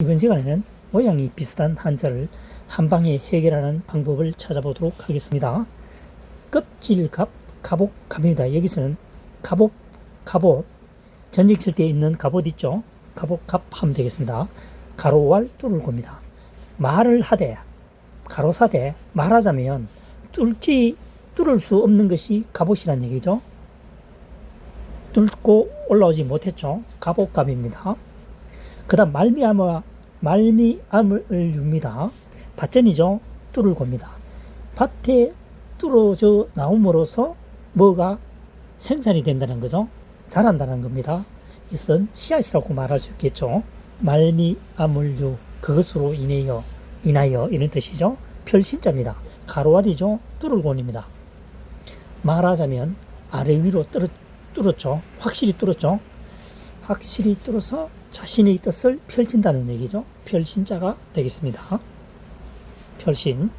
이번 시간에는 모양이 비슷한 한자를 한 방에 해결하는 방법을 찾아보도록 하겠습니다. 껍질갑, 갑옷갑입니다. 여기서는 갑옷, 갑옷, 전직 칠때 있는 갑옷 있죠? 갑옷갑 하면 되겠습니다. 가로왈 뚫을 겁니다. 말을 하되, 가로사대, 말하자면 뚫지, 뚫을 수 없는 것이 갑옷이란 얘기죠. 뚫고 올라오지 못했죠. 갑옷갑입니다. 그 다음 말미암아 말미암을 줍니다. 밭전이죠. 뚫을 겁니다. 밭에 뚫어져 나옴으로써 뭐가 생산이 된다는 거죠. 자란다는 겁니다. 이것은 씨앗이라고 말할 수 있겠죠. 말미암을유 그것으로 인하여 인하여 이런 뜻이죠. 별신자입니다. 가로알이죠. 뚫을곤입니다. 말하자면 아래 위로 뚫었, 뚫었죠. 확실히 뚫었죠. 확실히 뚫어서 자신의 뜻을 펼친다는 얘기죠. 펼신자가 되겠습니다. 펼신.